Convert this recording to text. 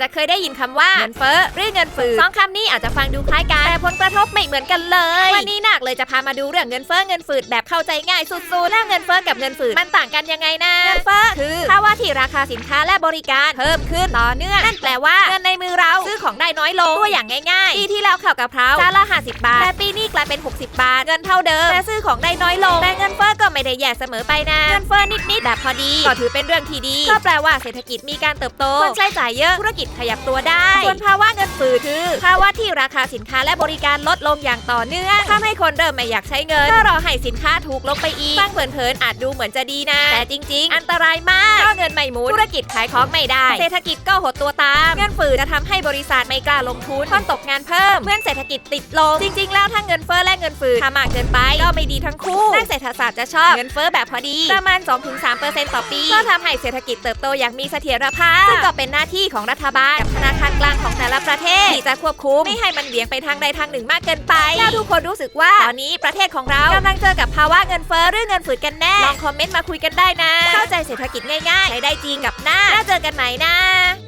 จะเคยได้ยินคำว่าเงินเฟ้อหรือเงินฝืดสองคำนี้อาจจะฟังดูคล้ายกันแต่ผลกระทบไม่เหมือนกันเลย วันนี้นักเลยจะพามาดูเรื่องเงินเฟ้อเงินฝืดแบบเข้าใจง่ายสุดๆแล้วเงินเฟ้อกับเงินฝืดมันต่างกันยังไงนะเงินเฟ้อคือภาวะที่ราคาสินค้าและบริการเพิ่มขึ้นต่อเนื่องนั่นแปลว่าเงินในมือเราซื้อของได้ น้อยลง ตัวอย่างง่ายๆ ปีที่แล้วข้าวกะเพราจานละ50 บาท แต่ปีนี้กลายเป็น 60 บาท เงินเท่าเดิม แต่ซื้อของได้น้อยลง แต่เงินเฟ้อก็ไม่ได้แย่เสมอไปนะ เงินเฟ้อนิดๆ แบบพอดี ก็ถือเป็นเรื่องที่ดี ก็แปลว่าเศรษฐกิจมีการเติบโต คนใช้จ่ายเยอะ ธุรกิจขยับตัวได้ ส่วนภาวะเงินฝืดคือ ภาวะที่ราคาสินค้าและบริการลดลงอย่างต่อเนื่องทำให้คนเริ่มไม่อยากใช้เงินก็รอให้สินค้าถูกลงไปอีกฟังเผินๆอาจดูเหมือนจะดีนะ แต่จริง ๆ อันตรายมาก เพราะเงินไม่หมุนธุรกิจขายของไม่ได้ เศรษฐกิจก็หดตัวตามเงินฝืดจะทำให้บริษัทไม่กล้าลงทุนคนตกงานเพิ่มเมื่อเศรษฐกิจติดลง จริง ๆ แล้วถ้าเงินเฟ้อและเงินฝืดถ้ามากเกินไปก็ไม่ดีทั้งคู่นักเศรษฐศาสตร์จะชอบเงินเฟ้อแบบพอดี ประมาณ 2-3%ต่อปี ก็ทำให้เศรษฐกิจเติบโตอย่างมีเสถียรภาพซึ่งก็เป็นหน้าที่ของรัฐบาลกับธนาคารกลางของแต่ละประเทศที่จะควบคุมไม่ให้มันเบี่ยงไปทางใดทางหนึ่งมากเกินไปแล้วทุกคนรู้สึกว่าตอนนี้ประเทศของเรากำลังเจอกับภาวะเงินเฟ้อหรือเงินฝืดกันแน่ลองคอมเมนต์มาคุยกันได้นะ เข้าใจเศรษฐกิจง่ายๆใช้ได้จริงกับหน้า แล้วเจอกันใหม่นะ